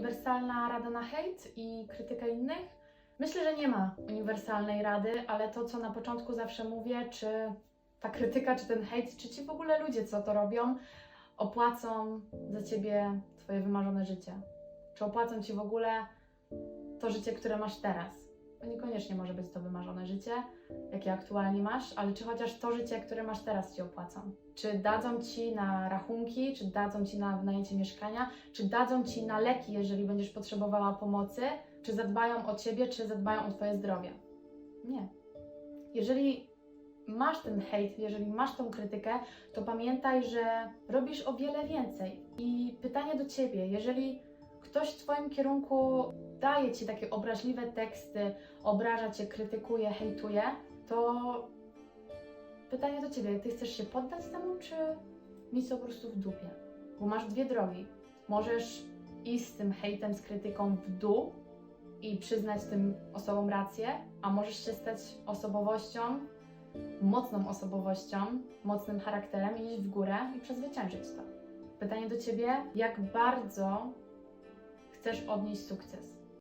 uniwersalna rada na hejt i krytykę innych? Myślę, że nie ma uniwersalnej rady, ale to, co na początku zawsze mówię, czy ta krytyka, czy ten hejt, czy ci w ogóle ludzie, co to robią, opłacą za ciebie twoje wymarzone życie? Czy opłacą ci w ogóle to życie, które masz teraz? Niekoniecznie może być to wymarzone życie, jakie aktualnie masz, ale czy chociaż to życie, które masz teraz ci opłacą? Czy dadzą ci na rachunki, czy dadzą ci na wynajęcie mieszkania, czy dadzą ci na leki, jeżeli będziesz potrzebowała pomocy, czy zadbają o ciebie, czy zadbają o twoje zdrowie? Nie. Jeżeli masz ten hejt, jeżeli masz tą krytykę, to pamiętaj, że robisz o wiele więcej. I pytanie do ciebie, jeżeli ktoś w twoim kierunku daje ci takie obraźliwe teksty, obraża cię, krytykuje, hejtuje, to pytanie do ciebie, ty chcesz się poddać temu, czy mieć po prostu w dupie? Bo masz dwie drogi. Możesz iść z tym hejtem, z krytyką w dół i przyznać tym osobom rację, a możesz się stać osobowością, mocną osobowością, mocnym charakterem i iść w górę i przezwyciężyć to. Pytanie do ciebie, jak bardzo chcesz odnieść sukces?